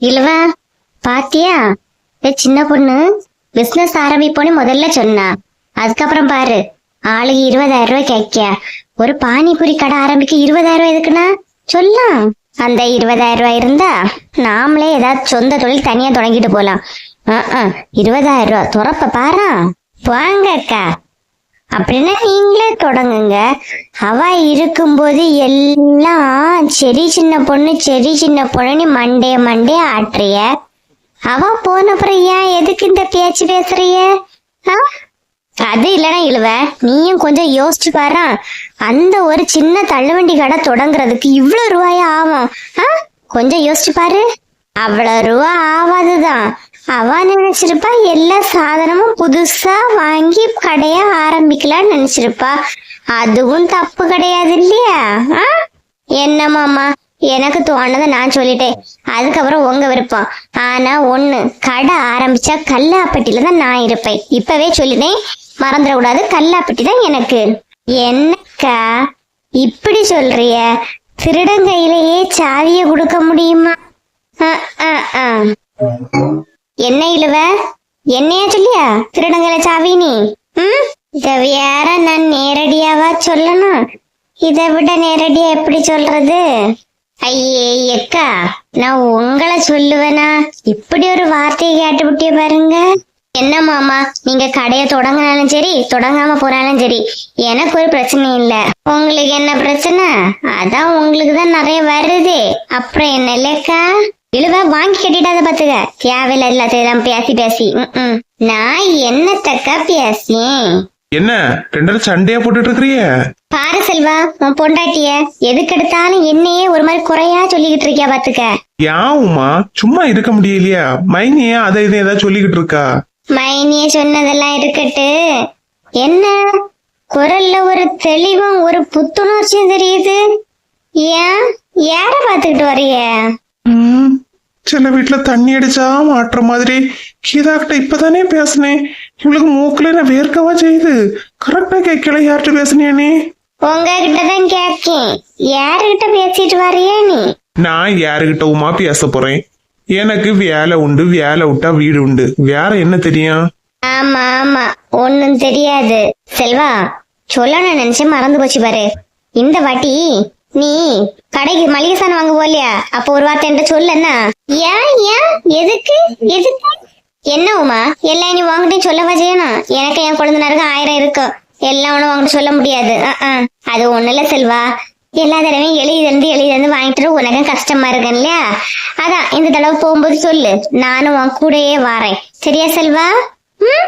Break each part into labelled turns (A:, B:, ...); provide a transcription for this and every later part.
A: இல்லவா பாத்தியா? சின்ன பொண்ணு பிசினஸ் ஆரம்பிப்போன்னு முதல்ல சொன்னா. அதுக்கப்புறம் பாரு ஆளுக்கு இருபதாயிரம் ரூபாய் கேட்க ஒரு பானிபூரி கடை ஆரம்பிக்க இருபதாயிரம் ரூபாய் எதுக்குன்னா சொல்லலாம் அந்த இருபதாயிரம் ரூபாய் இருந்தா நாமளே ஏதாவது சொந்த தொழில் தனியா தொடங்கிட்டு போலாம். இருபதாயிரம் ரூபாய். துறப்ப பாரு. வாங்க அக்கா. அப்படின்னா நீங்களே தொடங்குங்க. அவ இருக்கும்போது எல்லாம் சரி சின்ன பொண்ணு சரி சின்ன பொண்ணுன்னு மண்டே மண்டே ஆட்டுறிய. அவ போனப்புறம் ஏன் எதுக்கு இந்த பேச்சு பேசுறிய? ஆ? அது இல்லனா இழுவ. நீயும் கொஞ்சம் யோசிச்சு பாரு. அந்த ஒரு சின்ன தள்ளுவண்டி கடை தொடங்குறதுக்கு இவ்வளவு ரூபாயா ஆகும்? கொஞ்சம் யோசிச்சு பாரு. அவ்வளவு ரூபா ஆவாதுதான் அவ நினைச்சிருப்பா எல்லா சாதனமும் புதுசா வாங்கி கடைய ஆரம்பிக்கலாம்னு நினைச்சிருப்பா. அதுவும் தப்பு கிடையாது இல்லையா? ஆ? என்ன மாமா? எனக்கு தோணதை நான் சொல்லிட்டேன். அதுக்கப்புறம் உங்க விருப்பம். ஆனா ஒண்ணு கடை ஆரம்பிச்சா கல்லாப்பட்டியில தான் நான் இருப்பேன். இப்பவே சொல்லிட்டேன் மறந்துடக்கூடாது கல்லாப்பட்டி தான் எனக்கு. என்னக்கா இப்படி சொல்றிய? திருடன் கையிலேயே சாவிய கொடுக்க முடியுமா? ஆ ஆ ஆ. என்ன இழுவ? என்னையா சொல்லியா? திருடங்கல சாவி நீ? ம்? இத வேற நான் நேரடியாவா சொல்லணும்? இதை விட நேரடியா எப்படி சொல்றது? ஐயே எக்கா நான் உங்களை சொல்லுவேனா? இப்படி ஒரு வார்த்தையை கேட்டுவிட்டிய பாருங்க. என்ன மாமா நீங்க கடையை தொடங்கினாலும் சரி தொடங்காம போனாலும் சரி எனக்கு ஒரு பிரச்சனை இல்ல. உங்களுக்கு என்ன பிரச்சனை? அதான் உங்களுக்கு தான் நிறைய வருது. அப்புறம் என்ன இல்லக்கா? இழுவ வாங்கி கட்டிட்டாத பாத்துக்க. தேவையில்ல எல்லாத்தையும் பேசி பேசி. நான் என்னத்தக்கா பேசியேன்
B: என்ன ரெண்டரை சண்டையா போட்டுட்டு இருக்கிறிய
A: பாரு செல்வா உன் பொண்டாட்டிய எதுக்கு எடுத்தாலும் என்னையே ஒரு மாதிரி குறையா சொல்லிக்கிட்டு இருக்கியா பாத்துக்க.
B: உமா? சும்மா இருக்க முடியலையா? மைனியே அதை இதை ஏதாவது சொல்லிக்கிட்டு இருக்கா?
A: மைனிய சொன்னதெல்லாம் இருக்கட்டு. என்ன? குரல்ல ஒரு தெளிவும் ஒரு புத்துணர்ச்சியும் தெரியுது. ஏன்? யார பாத்துக்கிட்டு வரிய
B: சில வீட்டுல தண்ணி அடிச்சா மாட்டுற மாதிரி. கீதாக்கிட்ட இப்பதானே பேசினேன் இவளுக்கு மூக்குல என்ன வேர்க்கவா செய்யுது? கரெக்டா கேட்கல. யார்கிட்ட பேசுனியா நீ?
A: உங்ககிட்ட தான் கேக்கேன் யாருகிட்ட பேசிட்டு வரைய நீ?
B: நான் யாருகிட்ட உமா பேச போறேன்? எனக்கு வேலை உண்டு வேலை விட்டா வீடு உண்டு. வேற என்ன தெரியும்?
A: ஆமா ஆமா. ஒண்ணும் தெரியாது. செல்வா சொல்லணும்னு நினைச்சேன் மறந்து போச்சு பாரு. இந்த வாட்டி நீ கடைக்கு மளிகை சாணம் வாங்க போலியா அப்ப ஒரு வார்த்தை என்கிட்ட என்ன? ஏன் ஏன்? எதுக்கு? எதுக்கு? என்ன உமா? எல்லாம் நீ வாங்கிட்டே சொல்லவா செய்யணும்? எனக்கு என் குழந்தைனாருக்கு ஆயிரம் இருக்கும். எல்லாம் ஒண்ணும் வாங்கிட்டு சொல்ல முடியாது. அது ஒண்ணு இல்ல செல்வா. எல்லா தடவையும் எழுதிருந்து எழுதிருந்து வாங்கிட்டு உனக்கும் கஷ்டமா இருக்கு இல்லையா? அதான் இந்த தடவை போகும்போது சொல்லு. நானும் உன் கூடயே வாரேன். சரியா செல்வா? ம்?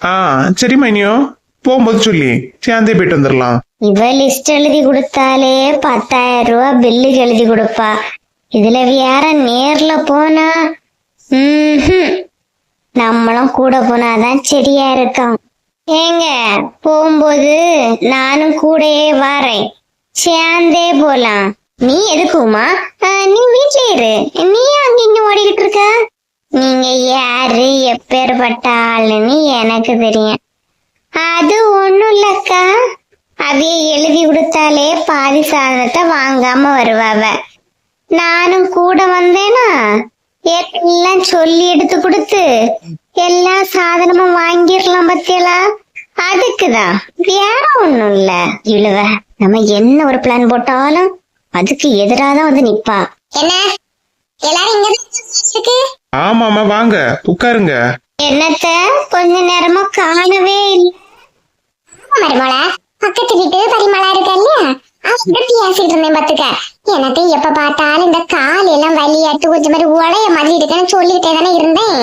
B: ஆ சரி மைனியோ. போகும்போது சொல்லி. சேர்ந்தே போயிட்டு வந்துடலாம்
A: இவ லிஸ்ட் எழுதி கொடுத்தாலே பத்தாயிரம் ரூபாய் பில்லுக்கு எழுதி கொடுப்பா. இதுல வேற நேர்ல போனா? ம் நம்மளும் கூட போனாதான் சரியா இருக்கும் ஏங்க போகும்போது நானும் கூடயே வாரேன். சேர்ந்தே போலாம். நீ எதுக்குமா நீ வீட்ல இரு. நீ அங்க இங்க ஓடிக்கிட்டு இருக்க? நீங்க யாரு? எப்பேற்பட்ட ஆளுன்னு எனக்கு தெரியும். அது ஒண்ணும் இல்லக்கா. அதைய எழுதி கொடுத்தாலே பாதி சாதனத்தை வாங்காம வருவாவ. நானும் கூட வந்தேனா? எல்லாம் சொல்லி எடுத்து கொடுத்து எல்லா சாதனமும் வாங்கிடலாம் பத்தியலா? அதுக்குதான் வேற ஒண்ணும் இல்ல. இழுவ. நம்ம என்ன ஒரு பிளான் போட்டாலும் அதுக்கு எதிராதான் வந்து நிப்பா. என்ன? எல்லாரும் இங்க
B: ஆமாமா வாங்க. உட்காருங்க.
A: என்னத்த? கொஞ்ச நேரமா காணவே இல்லை. மருமல பக்கத்து வீட்டு பரிமளா இருக்கா இல்லையா? அவகிட்ட பேசிட்டு இருந்தேன் பாத்துக்க. எனக்கு எப்ப பார்த்தாலும் இந்த கால் எல்லாம் வலியாட்டு கொஞ்சம் மாதிரி உடைய மாதிரி இருக்குன்னு சொல்லிக்கிட்டே தானே இருந்தேன்.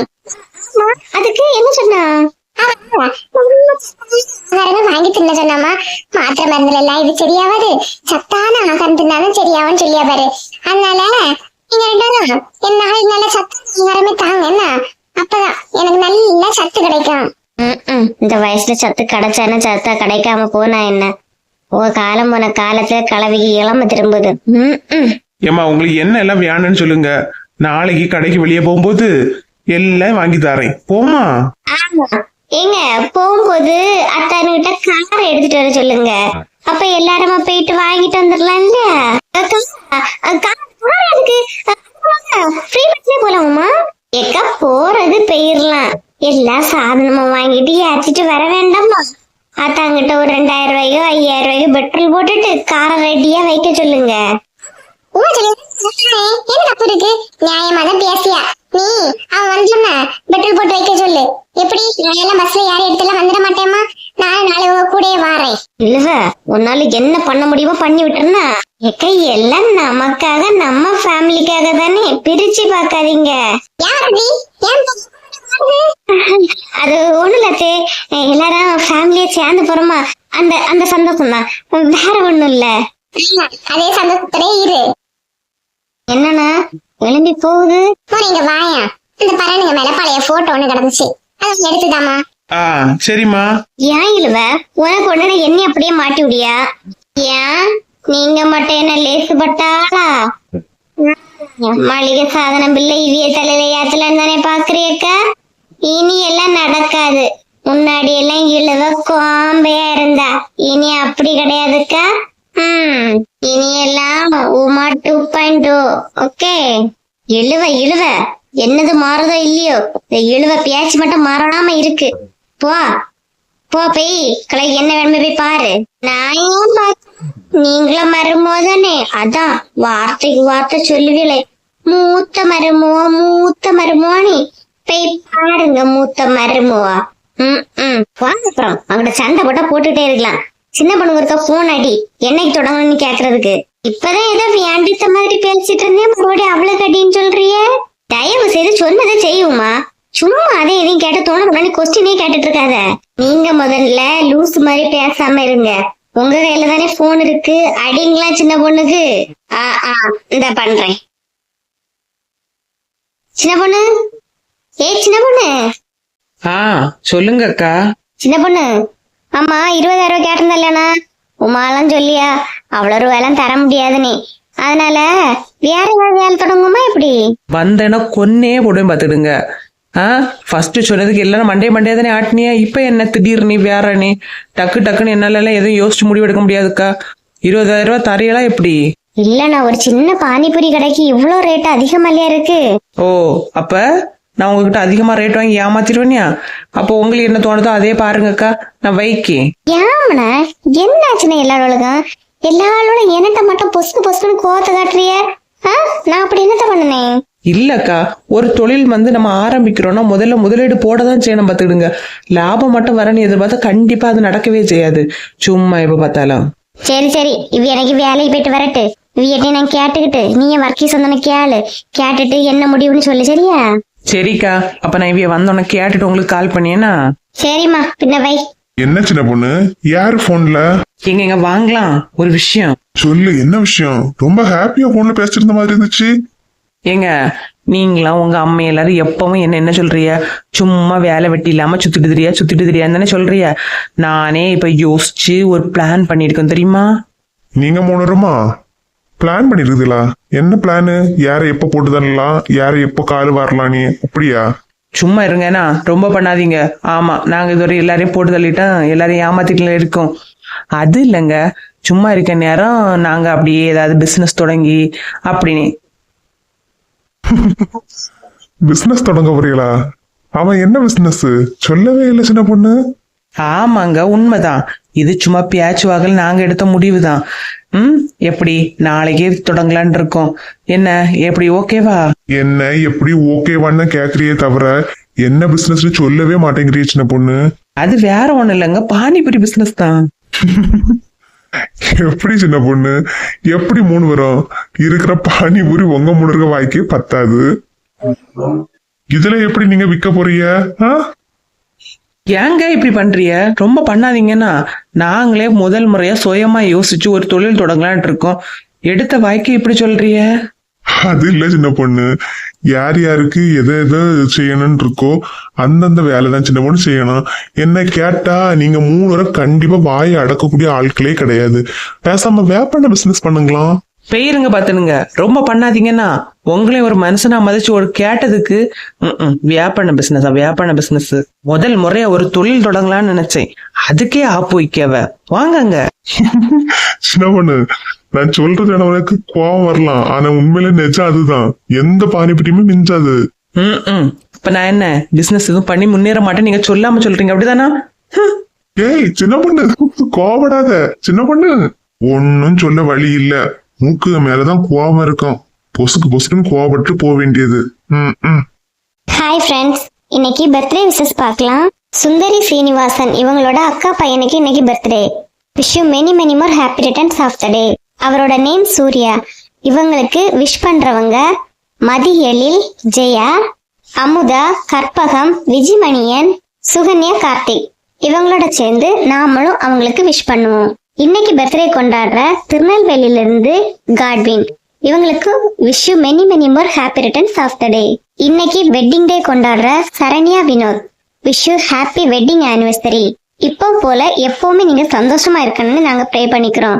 A: அதுக்கு என்ன சொன்னா? வாங்கி தின்ன சொன்னாமா மாத்திரை மருந்துல எல்லாம் இது சரியாவது சத்தான ஆகாரம் தின்னாலும் சொல்லியா பாரு. அதனால நீங்க நல்ல சத்தான ஆகாரமே தாங்க என்ன? அப்பதான் எனக்கு நல்ல சத்து கிடைக்கும். இந்த வயசுல சத்து கிடைச்சானா சத்தா கிடைக்காம போனா என்ன? உங்க காலம் போன காலத்துல கலவிக்கு இளம திரும்புது.
B: ஏமா உங்களுக்கு என்ன எல்லாம் வேணும்னு சொல்லுங்க. நாளைக்கு கடைக்கு வெளியே போகும்போது எல்லாம் வாங்கி தரேன். போமா
A: ஏங்க போகும்போது அத்தானுகிட்ட கார் எடுத்துட்டு வர சொல்லுங்க. அப்ப எல்லாருமா போயிட்டு வாங்கிட்டு வந்துடலாம் இல்ல? கார் எதுக்கு ஃப்ரீ பஸ்லயே போலாம் எல்லா சாதனமும் வாங்கிட்டு ஏத்திட்டு வர வேண்டாமா? அத்தாங்கிட்ட ஒரு ரெண்டாயிரம் ரூபாயோ ஐயாயிரம் ரூபாயோ பெட்ரோல் போட்டுட்டு காரை ரெடியா வைக்க சொல்லுங்க. என்ன தப்பு இருக்கு? நியாயமா தான் பேசியா. நீ அவன் வந்தோன்ன பெட்ரோல் போட்டு வைக்க சொல்லு. எப்படி? நான் எல்லாம் பஸ்ல எடுத்துலாம் வந்துட மாட்டேமா நான் நாளை உங்க வாரேன். இல்லவ உன்னால என்ன பண்ண முடியுமோ பண்ணி விட்டுறனா எக்க எல்லாம் நமக்காக நம்ம ஃபேமிலிக்காக தானே பிரிச்சு பார்க்காதீங்க. அது ஒண்ணு லத்தே எல்லாரும் ஃபேமிலியா சேர்ந்து போறோமா? அந்த அந்த சந்தோஷம் தான் வேற ஒண்ணும் இல்ல. அதே சந்தோஷத்திலே இரு. என்னன்னா எழும்பி போகுது? நீங்க வாயா. அந்த பரணுங்க மேல பழைய போட்டோ ஒண்ணு கிடந்துச்சு. அதை எடுத்துதாமா
B: ஆ சரிம்மா.
A: ஏன் இழுவ? உனக்கு உடனே என்ன அப்படியே மாட்டி விடியா? ஏன்? நீங்க மட்டும் என்ன லேசுபட்டாளா மளிகை சாதனம் பிள்ளை இவிய தலையில ஏத்தலன்னு தானே பாக்குறியக்கா இனி எல்லாம் நடக்காது. முன்னாடி எல்லாம் இழுவ கோம்பையா இருந்தா. இனி அப்படி கிடையாதுக்கா? ம் இனி எல்லாம் Uma two point two okay இழுவ இழுவ. என்னது மாறுதோ இல்லையோ? இந்த இழுவ பேச்சு மட்டும் மாறாம இருக்கு. போ போ போய். கலை என்ன வேணுமே போய் பாரு. நான் ஏன் பாக்க நீங்களும் மருமோதானே? அதான் வார்த்தைக்கு வார்த்தை சொல்லுவீங்களே மூத்த மருமோ மூத்த மருமோனே. போய் பாருங்க மூத்த மருமவா. ம் ம். வாங்க அப்புறம். அவங்கள்ட்ட சண்டை போட்டா போட்டுட்டே இருக்கலாம். சின்ன பொண்ணு ஒருக்கா போன் அடி. என்னைக்கு தொடங்கணும்னு கேக்குறதுக்கு. இப்பதான் ஏதோ வியாண்டித்த மாதிரி பேசிட்டு இருந்தேன். மறுபடியும் அவ்வளவு கடின்னு சொல்றியே. தயவு செய்து சொன்னதை செய்யுமா. சும்மா அதே எதையும் கேட்ட தோண முன்னாடி கொஸ்டினே கேட்டுட்டு இருக்காத நீங்க முதல்ல லூஸ் மாதிரி பேசாம இருங்க. உங்க கையில தானே போன் இருக்கு. அடிங்களா சின்ன பொண்ணுக்கு? ஆ ஆ. இந்த பண்றேன். சின்ன பொண்ணு?
C: ஆ சொல்லுங்க அக்கா.
A: சின்ன பொண்ணு ஆமா இருபதாயிரம் ரூபாய் கேட்டிருந்தல்லண்ணா உமாலாம் சொல்லியா அவ்வளோ ரூபாயெல்லாம் தர முடியாது நீ. அதனால வேற ஏதாவது வேலை தொடங்குமா எப்படி?
C: வந்தேன்னா கொன்னே போடுவேன் பார்த்துடுங்க. ஆ ஃபர்ஸ்ட் சொன்னதுக்கு எல்லாம் மண்டே மண்டே தானே ஆட்டினியா இப்போ என்ன திடீர் நீ வேற நீ? டக்கு டக்குன்னு என்னால எதுவும் யோசிச்சு முடிவு எடுக்க முடியாதுக்கா. இருபதாயிரம் ரூபாய் தரையலா எப்படி?
A: இல்லண்ணா ஒரு சின்ன பானிபூரி கடைக்கு இவ்வளோ ரேட் அதிகமாலையா இருக்கு?
C: ஓ அப்ப? நான் உங்ககிட்ட அதிகமா ரேட் வாங்கி ஏமாத்திடுவேனியா? அப்போ உங்களுக்கு என்ன தோணுதோ அதே பாருங்கக்கா. நான் வைக்கேன்.
A: ஏமண்ணா என்னாச்சுண்ணா எல்லாரோளுக்கும் எல்லாரோளும் என்னட்ட மட்டும் பொசுக்கு பொசுக்குன்னு கோவத்தை காட்டுறிய? நான் அப்படி என்னத்த பண்ணனேன்
C: இல்லக்கா ஒரு தொழில் வந்து நம்ம ஆரம்பிக்கிறோம்னா முதல்ல முதலீடு போட தான் செய்யணும் பார்த்துடுங்க லாபம் மட்டும் வரணும் எதிர்பார்த்தா கண்டிப்பா அது நடக்கவே செய்யாது. சும்மா எப்ப பார்த்தாலும்.
A: சரி சரி. இவ எனக்கு வேலைக்கு போயிட்டு வரட்டு. இவியட்டை நான் கேட்டுக்கிட்டு நீ வர்க்கி சொந்தன கேளு. கேட்டுட்டு என்ன முடிவுன்னு சொல்லு சரியா?
C: சரிக்கா அப்ப நான் இவைய வந்தோன்னே கேட்டுட்டு உங்களுக்கு கால் பண்ணியேனா?
A: சரிம்மா பின்ன வை.
B: என்ன சின்ன பொண்ணு? யாரு போன்ல
C: எங்க எங்க வாங்கலாம் ஒரு விஷயம்.
B: சொல்லு என்ன விஷயம்? ரொம்ப ஹாப்பியா போன்ல பேசிட்டு இருந்த மாதிரி இருந்துச்சு.
C: ஏங்க நீங்களாம் உங்க அம்மா எல்லாரும் எப்பவும் என்ன என்ன சொல்றிய? சும்மா வேலை வெட்டி இல்லாம சுத்திட்டு தெரியா சுத்திட்டு தெரியான்னு தானே சொல்றிய? நானே இப்ப யோசிச்சு ஒரு பிளான் பண்ணிருக்கேன் தெரியுமா?
B: நீங்க மூணுருமா பிளான் பண்ணிருக்குதுல? என்ன பிளானு யாரை எப்ப போட்டு தரலாம் யாரை எப்ப கால் வரலாம் நீ அப்படியா?
C: சும்மா இருங்கண்ணா ரொம்ப பண்ணாதீங்க. ஆமா நாங்க இதுவரை எல்லாரையும் போட்டு தள்ளிட்டோம். எல்லாரையும் ஏமாத்திட்டுல இருக்கோம். அது இல்லைங்க. சும்மா இருக்க நேரம் நாங்க அப்படியே ஏதாவது பிசினஸ் தொடங்கி அப்படின்னு.
B: பிசினஸ் தொடங்க போறீங்களா? அவன் என்ன பிசினஸ் சொல்லவே இல்லை சின்ன பொண்ணு.
C: ஆமாங்க உண்மைதான். இது சும்மா பேச்சு வாகல் நாங்க எடுத்த முடிவு தான் ம்? எப்படி? நாளைக்கே தொடங்கலான் இருக்கோம். என்ன? எப்படி ஓகேவா?
B: என்ன? எப்படி ஓகேவான்னு கேக்குறியே தவிர என்ன பிசினஸ் சொல்லவே மாட்டேங்கிறிய சின்ன பொண்ணு.
C: அது வேற ஒண்ணும் இல்லைங்க. பானிபூரி பிசினஸ் தான்.
B: எப்படி சின்ன பொண்ணு? எப்படி மூணு வரும் இருக்கிற பானிபூரி உங்க மூணு இருக்க வாய்க்கே பத்தாது. இதுல எப்படி நீங்க விற்க போறீங்க?
C: ஏங்க இப்படி பண்றிய ரொம்ப பண்ணாதீங்கன்னா நாங்களே முதல் முறையா சுயமா யோசிச்சு ஒரு தொழில் தொடங்கலான் இருக்கோம். எடுத்த வாய்க்கு இப்படி சொல்றிய
B: அது இல்ல சின்ன பொண்ணு. யார் யாருக்கு எதை எதை செய்யணும்னு இருக்கோ அந்தந்த வேலை தான் சின்ன பொண்ணு செய்யணும். என்ன கேட்டா நீங்க மூணு வரை கண்டிப்பா வாயை அடக்கக்கூடிய ஆட்களே கிடையாது. பேசாம வேப்பண்ண பிசினஸ் பண்ணுங்களாம்
C: பெயருங்க பாத்துனுங்க. ரொம்ப பண்ணாதீங்கன்னா உங்களையும் ஒரு மனுஷனா மதிச்சு ஒரு கேட்டதுக்கு வியாபார பிசினஸ் வியாபார பிசினஸ் முதல் முறையா ஒரு தொழில் தொடங்கலாம்னு நினைச்சேன். அதுக்கே ஆப்பு வைக்கவ. வாங்கங்க.
B: சின்ன பொண்ணு நான் சொல்றது உனக்கு கோவம் வரலாம். ஆனா உண்மையில நிஜம் அதுதான். எந்த பானிபடியுமே மிஞ்சாது.
C: ம்ம். இப்ப நான் என்ன பிசினஸ் எதுவும் பண்ணி முன்னேற மாட்டேன் நீங்க சொல்லாம சொல்றீங்க அப்படிதானா.
B: ஏய் சின்ன பொண்ணு கோவப்படாத. சின்ன பொண்ணு ஒன்னும் சொல்ல வழி இல்ல. மூக்கு மேலதான் கோபம் இருக்கும். பொசுக்கு பொசுக்குன்னு கோவப்பட்டு போக வேண்டியது. ம் ம்.
A: ஹாய் ஃப்ரெண்ட்ஸ் இன்னைக்கு பர்த்டே விஷஸ் பார்க்கலாம். சுந்தரி ஸ்ரீனிவாசன் இவங்களோட அக்கா பையனுக்கு இன்னைக்கு birthday wish you many many more happy returns of the day அவரோட நேம் சூர்யா. இவங்களுக்கு விஷ் பண்றவங்க மதி எழில் ஜெயா அமுதா கற்பகம் விஜிமணியன் சுகன்யா கார்த்திக். இவங்களோட சேர்ந்து நாமளும் அவங்களுக்கு விஷ் பண்ணுவோம். இன்னைக்கு பர்த்டே கொண்டாடுற திருநெல்வேலியில இருந்து காட்வின் இவங்களுக்கு wish you many many more happy returns of the day இன்னைக்கு வெட்டிங் டே கொண்டாடுற Saranya Vinod. Wish you happy wedding anniversary இப்போ போல எப்பவுமே நீங்க சந்தோஷமா இருக்கணும்னு நாங்க ப்ரே பண்ணிக்கிறோம்.